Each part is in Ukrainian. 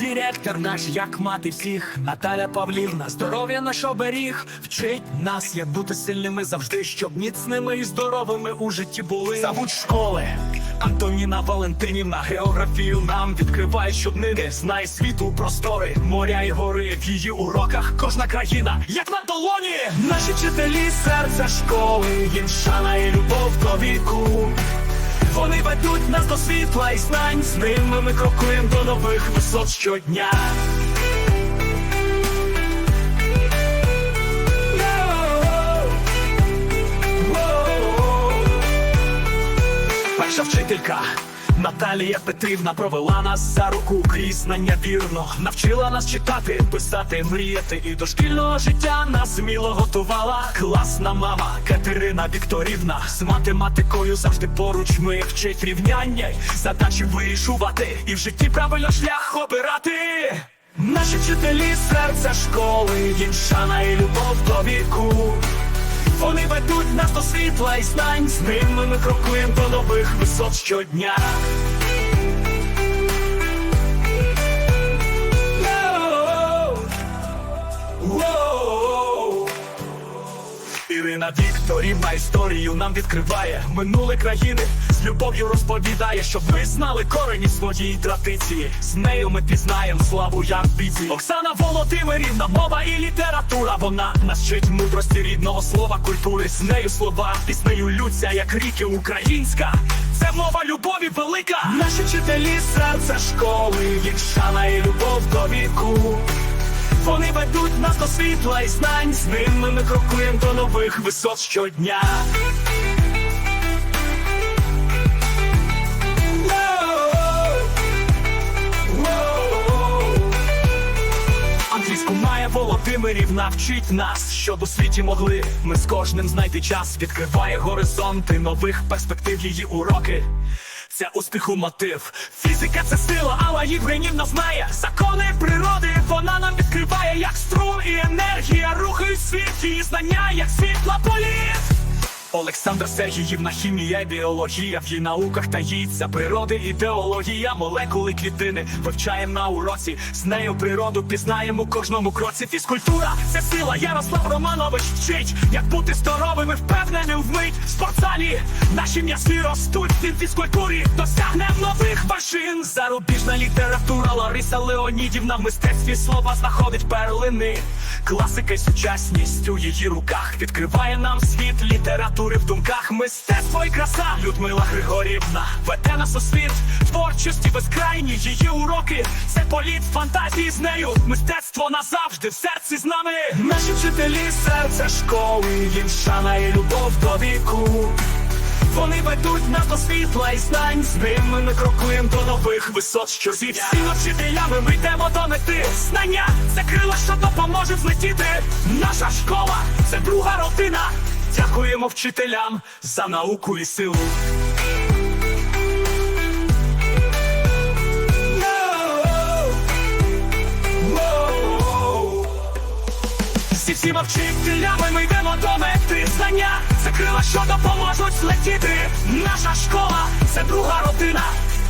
Директор наш, як мати всіх, Наталя Павлівна, здоров'я наш оберіг, вчить нас, як бути сильними завжди, щоб міцними і здоровими у житті були. Завуч школи, Антоніна Валентинівна, географію нам відкриває щоднини. Знає світу простори, моря і гори. В її уроках кожна країна, як на долоні. Наші вчителі серця школи, їм шана і любов до віку. Вони ведуть нас до світла і знань, з ними ми крокуємо до нових висот щодня. Перша вчителька Наталія Петрівна провела нас за руку крізь вірно, навчила нас читати, писати, мріяти, і до шкільного життя нас сміло готувала. Класна мама Катерина Вікторівна з математикою завжди поруч ми вчить рівняння, задачі вирішувати і в житті правильно шлях обирати. Наші вчителі серця школи, їм шана і любов до віку. Вони ведуть нас до світла і знань, з ними ми крокуємо до нових висот щодня. Ірина Вікторівна історію нам відкриває минуле країни з любов'ю розповідає, щоб ви знали корені своєї традиції. З нею ми пізнаємо славу як бійці. Оксана Володимирівна, мова і література. Вона нас вчить мудрості рідного слова культури. З нею слова піснею лються, як ріки українська. Це мова любові велика. Наші вчителі серця школи, їх шана і любов до віку. Вони ведуть нас до світла і знань, з ними ми крокуємо до нових висот щодня. Англійську має Володимирівна вчить нас, щоб у світі могли. Ми з кожним знайти час, відкриває горизонти нових перспектив її уроки. Це успіху мотив. Фізика це сила, але Євгенівна знає закони природи. Вона нам відкриває, як струм і енергія рухають світ, її знання, як світла політ. Олександр Сергіївна, хімія і біологія в її науках таїться природи, ідеологія, молекули клітини вивчаємо на уроці. З нею природу пізнаємо кожному кроці. Фізкультура це сила. Ярослав Романович вчить, як бути здоровими, впевненим вмить. В спортзалі наші м'ясні ростуть. в фізкультурі досягнем нових. Зарубіжна література Лариса Леонідівна в мистецтві слова знаходить перлини. Класика й сучасність у її руках відкриває нам світ літератури в думках. Мистецтво і краса Людмила Григорівна веде нас у світ творчості безкрайні. Її уроки це політ фантазії з нею. Мистецтво назавжди в серці з нами. Наші вчителі серця школи, їм шана і любов до віку. Вони ведуть нас до світла і знань, з ними ми крокуємо до нових висот, що зі всіма вчителями ми йдемо до. Знання це крила, що допоможе злетіти. Наша школа це друга родина. Дякуємо вчителям за науку і силу. Зі всіма вчителями ми йдемо до мети знання, це крила, що допоможуть злетіти. Наша школа це друга родина.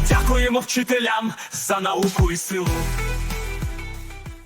Дякуємо вчителям за науку і силу.